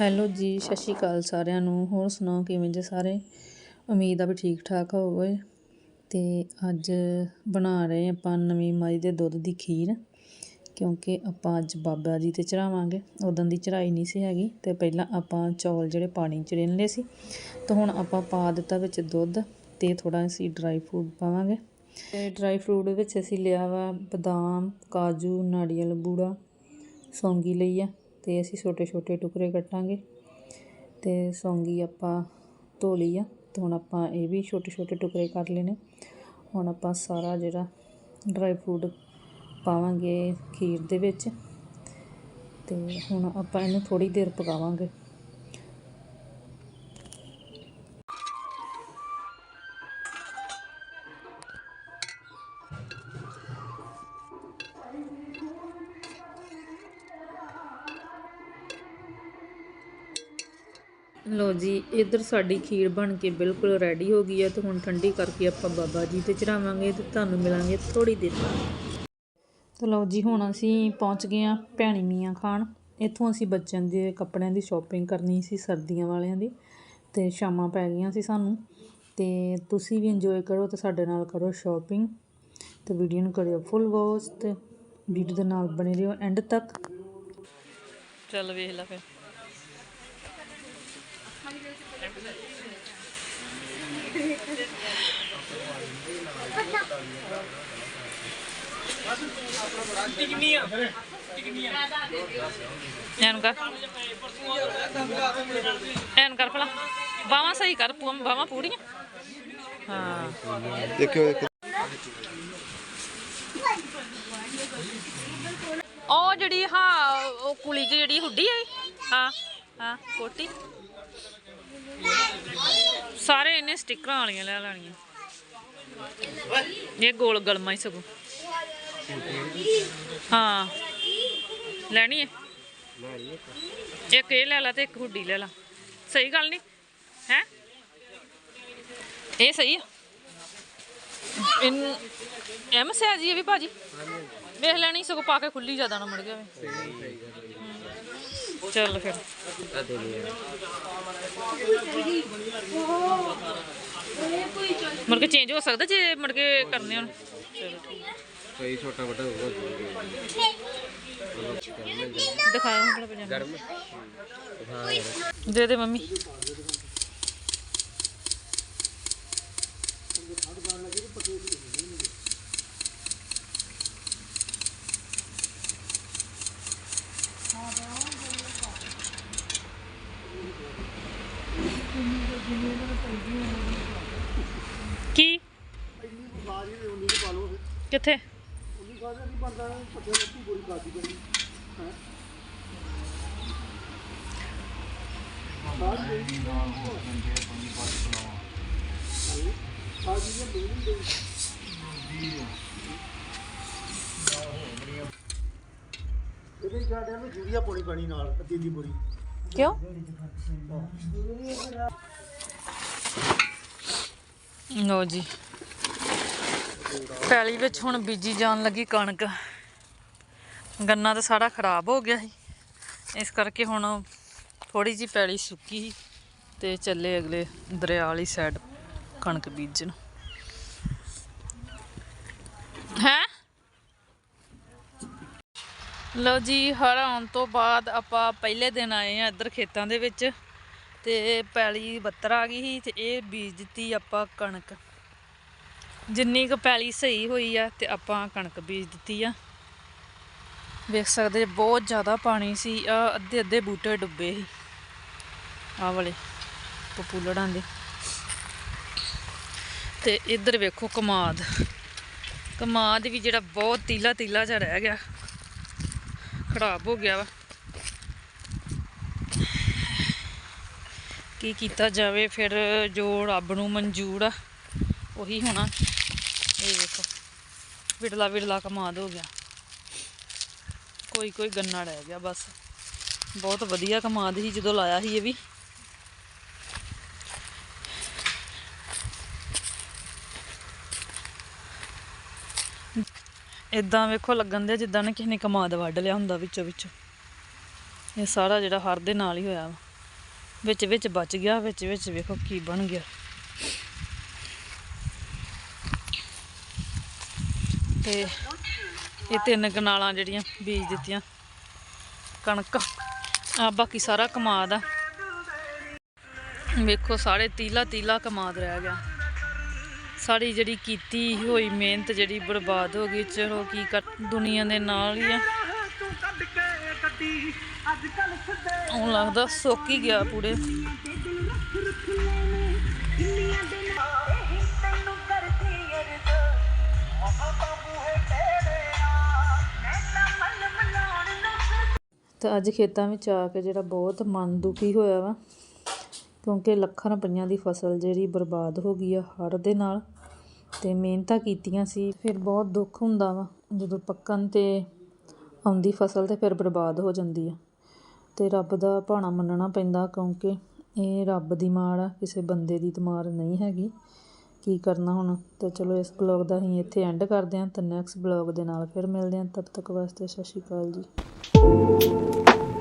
Hello ਜੀ, ਸਤਿ ਸ਼੍ਰੀ ਅਕਾਲ ਸਾਰਿਆਂ ਨੂੰ। ਹੋਰ ਸੁਣਾਓ, ਕਿਵੇਂ ਜੇ ਸਾਰੇ? ਉਮੀਦ ਆ ਵੀ ਠੀਕ ਠਾਕ ਹੋਵੇ ਤੇ ਅੱਜ ਬਣਾ ਰਹੇ ਆਪਾਂ ਨਵੀਂ ਮਾਈ ਦੇ ਦੁੱਧ ਦੀ ਖੀਰ, ਕਿਉਂਕਿ ਆਪਾਂ ਅੱਜ ਬਾਬਾ ਜੀ ਤੇ ਚੜਾਵਾਂਗੇ। ਉਦੋਂ ਦੀ ਚੜਾਈ ਨਹੀਂ ਸੀ ਹੈਗੀ, ਤੇ ਪਹਿਲਾਂ ਆਪਾਂ ਚੌਲ ਜਿਹੜੇ ਪਾਣੀ ਚ ਰਿੰਨ ਲਏ ਸੀ, ਤੇ ਹੁਣ ਆਪਾਂ ਪਾ ਦਿੱਤਾ ਵਿੱਚ ਦੁੱਧ ਤੇ ਥੋੜਾ ਅਸੀਂ ਡਰਾਈ ਫਰੂਟ ਪਾਵਾਂਗੇ। ਤੇ ਡਰਾਈ ਫਰੂਟ ਵਿੱਚ ਅਸੀਂ ਲਿਆ ਵਾ ਬਦਾਮ, ਕਾਜੂ, ਨਾਰੀਅਲ, ਬੂੜਾ ਸੌਂਗੀ ਲਈ ਆ ਤੇ ਅਸੀਂ ਛੋਟੇ ਛੋਟੇ ਟੁਕੜੇ ਕੱਟਾਂਗੇ ਤੇ ਸੌਂਗੀ ਆਪਾਂ ਧੋ ਲਈ ਆ ਤੇ ਹੁਣ ਆਪਾਂ ਇਹ ਵੀ ਛੋਟੇ ਛੋਟੇ ਟੁਕੜੇ ਕਰ ਲੈਣੇ। ਹੁਣ ਆਪਾਂ ਸਾਰਾ ਜਿਹੜਾ ਡਰਾਈ ਫਰੂਟ ਪਾਵਾਂਗੇ ਖੀਰ ਦੇ ਵਿੱਚ ਤੇ ਹੁਣ ਆਪਾਂ ਇਹਨੂੰ ਥੋੜੀ ਦੇਰ ਪਕਾਵਾਂਗੇ। ਲੋ ਜੀ, ਇੱਧਰ ਸਾਡੀ ਖੀਰ ਬਣ ਕੇ ਬਿਲਕੁਲ ਰੈਡੀ ਹੋ ਗਈ ਹੈ ਤੇ ਹੁਣ ਠੰਡੀ ਕਰਕੇ ਆਪਾਂ ਬਾਬਾ ਜੀ ਤੇ ਚੜਾਵਾਂਗੇ ਤੇ ਤੁਹਾਨੂੰ ਮਿਲਾਂਗੇ ਥੋੜੀ ਦੇਰ ਬਾਅਦ। ਤੇ ਲਓ ਜੀ, ਹੁਣ ਅਸੀਂ ਪਹੁੰਚ ਗਏ ਆ ਭੈਣੀ ਮੀਆਂ ਖਾਨ ਇੱਥੋਂ ਅਸੀਂ ਬੱਚਿਆਂ ਦੇ ਕੱਪੜਿਆਂ ਦੀ ਸ਼ਾਪਿੰਗ ਕਰਨੀ ਸੀ, ਸਰਦੀਆਂ ਵਾਲਿਆਂ ਦੀ ਤੇ ਸ਼ਾਮਾਂ ਪੈ ਗਈਆਂ ਸੀ ਸਾਨੂੰ। ਤੇ ਤੁਸੀਂ ਵੀ ਇੰਜੋਏ ਕਰੋ ਤੇ ਸਾਡੇ ਨਾਲ ਕਰੋ ਸ਼ਾਪਿੰਗ ਤੇ ਵੀਡੀਓ ਨੂੰ ਕਰਿਓ ਫੁੱਲ ਵਾਚ ਤੇ ਵੀਡੀਓ ਦੇ ਨਾਲ ਬਣੇ ਰਹੋ ਐਂਡ ਤੱਕ। ਚੱਲ ਵੇਖ ਲੈ ਫਿਰ। ਐਨ ਕਰ। ਐਨ ਕਰ ਭਲਾ। ਬਾਹਾਂ ਸਹੀ ਕਰ ਬਾਹਾਂ ਪੂੜੀਆਂ। ਹਾਂ। ਦੇਖਿਓ ਉਹ ਜਿਹੜੀ ਹਾਂ ਉਹ ਕੁਲੀ ਜਿਹੜੀ ਹੁੱਡੀ ਆਈ। ਹਾਂ ਹਾਂ ਕੋਟੀ। ਸਾਰੇ ਇਹਨੇ ਸਟਿੱਕਰਾਂ ਵਾਲੀਆਂ ਲੈ ਲੈਣੀਆਂ। ਇਹ ਗੋਲ ਗਲਮਾ ਹੀ ਸਗੋਂ। ਹਾਂ। ਲੈਣੀ ਹੈ ਇੱਕ ਇਹ ਲੈ ਲਾ ਤੇ ਇੱਕ ਹੁੱਡੀ ਲੈ ਲਾ। ਸਹੀ ਗੱਲ ਨਹੀਂ ਹੈ? ਇਹ ਸਹੀ ਆ? ਇਨ ਐਮ ਸਾਈਜ਼ ਹੀ ਵੀ ਭਾਜੀ। ਵੇਖ ਲੈਣੀ ਸਗੋਂ ਪਾ ਕੇ ਖੁੱਲੀ ਜ਼ਿਆਦਾ ਨਾ ਮੁੜ ਗਿਆ ਵੇ ਚੱਲ ਫਿਰ ਮੁੜ ਕੇ ਚੇਂਜ ਹੋ ਸਕਦਾ ਜੇ ਮੁੜ ਕੇ ਕਰਨੇ ਹੁਣ ਚਲੋ ਠੀਕ ਸਹੀ ਛੋਟਾ ਵੱਡਾ ਹੋਊਗਾ ਦਿਖਾਓ ਹੁਣ ਪਜਾਮਾ ਗਰਮ ਦੇ ਦੇ ਮੰਮੀ ਕੀ? ਕਿੱਥੇ? ਇਹਦੇ ਸਾਡੇ ਨੂੰ ਜੂਰੀਆ ਪਾਉਣੀ ਪੈਣੀ ਨਾਲ ਅੱਧੀ ਦੀ ਬੋਰੀ ਕਿਉਂ? ਲੋ ਜੀ। ਪੈਲੀ ਵਿੱਚ ਹੁਣ ਬੀਜੀ ਜਾਣ ਲੱਗੀ ਕਣਕ। ਗੰਨਾ ਤਾਂ ਸਾਰਾ ਖਰਾਬ ਹੋ ਗਿਆ ਸੀ। ਇਸ ਕਰਕੇ ਹੁਣ ਥੋੜੀ ਜੀ ਪੈਲੀ ਸੁੱਕੀ ਸੀ ਤੇ ਚੱਲੇ ਅਗਲੇ ਦਰਿਆ ਵਾਲੀ ਸਾਈਡ ਕਣਕ ਬੀਜਣ। ਹੈ? ਲਓ ਜੀ, ਹੜ੍ਹ ਆਉਣ ਤੋਂ ਬਾਅਦ ਆਪਾਂ ਪਹਿਲੇ ਦਿਨ ਆਏ ਆ ਇੱਧਰ ਖੇਤਾਂ ਦੇ ਵਿੱਚ। ਤੇ ਪੈਲੀ ਬੱਤਰ ਆ ਗਈ ਸੀ ਤੇ ਇਹ ਬੀਜ ਦਿੱਤੀ ਆਪਾਂ ਕਣਕ। ਜਿੰਨੀ ਕੁ ਪੈਲੀ ਸਹੀ ਹੋਈ ਆ ਤੇ ਆਪਾਂ ਕਣਕ ਬੀਜ ਦਿੱਤੀ ਆ। ਵੇਖ ਸਕਦੇ ਬਹੁਤ ਜ਼ਿਆਦਾ ਪਾਣੀ ਸੀ, ਆ ਅੱਧੇ ਅੱਧੇ ਬੂਟੇ ਡੁੱਬੇ ਸੀ। ਆ ਵਾਲੇ ਪਪੂਲੜਾਂ ਦੇ। ਤੇ ਇੱਧਰ ਵੇਖੋ ਕਮਾਦ। ਕਮਾਦ ਵੀ ਜਿਹੜਾ ਬਹੁਤ ਤੀਲਾ ਤੀਲਾ ਜਿਹਾ ਰਹਿ ਗਿਆ। ਖਰਾਬ ਹੋ ਗਿਆ ਵਾ। ਕੀ ਕੀਤਾ ਜਾਵੇ, ਫਿਰ ਜੋ ਰੱਬ ਨੂੰ ਮਨਜ਼ੂਰ ਆ, ਉਹੀ ਹੋਣਾ। ਇਹ ਵੇਖੋ ਵਿੜਲਾ ਵਿੜਲਾ ਕਮਾਦ ਹੋ ਗਿਆ। ਕੋਈ ਕੋਈ ਗੰਨਾ ਰਹਿ ਗਿਆ ਬਸ। ਬਹੁਤ ਵਧੀਆ ਕਮਾਦ ਸੀ, ਜਦੋਂ ਲਾਇਆ ਸੀ ਇਹ ਵੀ। ਇਦਾਂ ਵੇਖੋ ਲੱਗਣ ਦੇ ਜਿੱਦਾਂ ਨੇ ਕਿਸੇ ਨੇ ਕਮਾਦ ਵੱਢ ਲਿਆ ਹੁੰਦਾ ਵਿੱਚੋਂ ਵਿੱਚੋਂ ਇਹ ਸਾਰਾ ਜਿਹੜਾ ਹਰ ਦੇ ਨਾਲ ਹੀ ਹੋਇਆ ਵਾ। ਵਿੱਚ ਵਿੱਚ ਬਚ ਗਿਆ, ਵਿੱਚ ਵਿੱਚ ਵੇਖੋ ਕੀ ਬਣ ਗਿਆ। ਤੇ ਇਹ ਤਿੰਨ ਕਨਾਲਾਂ ਜਿਹੜੀਆਂ ਬੀਜ ਦਿੱਤੀਆਂ। ਕਣਕ ਆ ਬਾਕੀ ਸਾਰਾ ਕਮਾਦ ਆ। ਵੇਖੋ ਸਾਰੇ ਤੀਲਾ ਤੀਲਾ ਕਮਾਦ ਰਹਿ ਗਿਆ। ਸਾਡੀ ਜਿਹੜੀ ਕੀਤੀ ਹੋਈ ਮਿਹਨਤ ਜਿਹੜੀ ਬਰਬਾਦ ਹੋ ਗਈ, ਚਲੋ ਕੀ ਕਰ ਦੁਨੀਆ ਦੇ ਨਾਲ ਹੀ ਆ। ਉਹ ਲੱਗਦਾ ਸੁੱਕ ਹੀ ਗਿਆ ਪੂਰੇ। ਤਾਂ ਅੱਜ ਖੇਤਾਂ ਵਿੱਚ ਆ ਕੇ ਜਿਹੜਾ ਬਹੁਤ ਮਨ ਦੁਖੀ ਹੋਇਆ ਵਾ ਕਿਉਂਕਿ ਲੱਖਾਂ ਰੁਪਈਆਂ ਦੀ ਫਸਲ ਜਿਹੜੀ ਬਰਬਾਦ ਹੋ ਗਈ ਆ ਹੜ੍ਹ ਦੇ ਨਾਲ ਤੇ ਮਿਹਨਤਾਂ ਕੀਤੀਆਂ ਸੀ ਫਿਰ ਬਹੁਤ ਦੁੱਖ ਹੁੰਦਾ ਵਾ। ਜਦੋਂ ਪੱਕਣ ਤੇ ਆਉਂਦੀ ਫਸਲ ਤਾਂ ਫਿਰ ਬਰਬਾਦ ਹੋ ਜਾਂਦੀ ਆ। ਅਤੇ ਰੱਬ ਦਾ ਭਾਣਾ ਮੰਨਣਾ ਪੈਂਦਾ ਕਿਉਂਕਿ ਇਹ ਰੱਬ ਦੀ ਮਾਰ ਆ, ਕਿਸੇ ਬੰਦੇ ਦੀ ਤਾਂ ਮਾਰ ਨਹੀਂ ਹੈਗੀ। ਕੀ ਕਰਨਾ ਹੁਣ? ਤਾਂ ਚਲੋ ਇਸ ਬਲੌਗ ਦਾ ਅਸੀਂ ਇੱਥੇ ਐਂਡ ਕਰਦੇ ਹਾਂ ਤੇ ਨੈਕਸਟ ਬਲੌਗ ਦੇ ਨਾਲ ਫਿਰ ਮਿਲਦੇ ਹਾਂ। ਤਬ ਤੱਕ ਵਾਸਤੇ ਸਤਿ ਸ਼੍ਰੀ ਅਕਾਲ ਜੀ।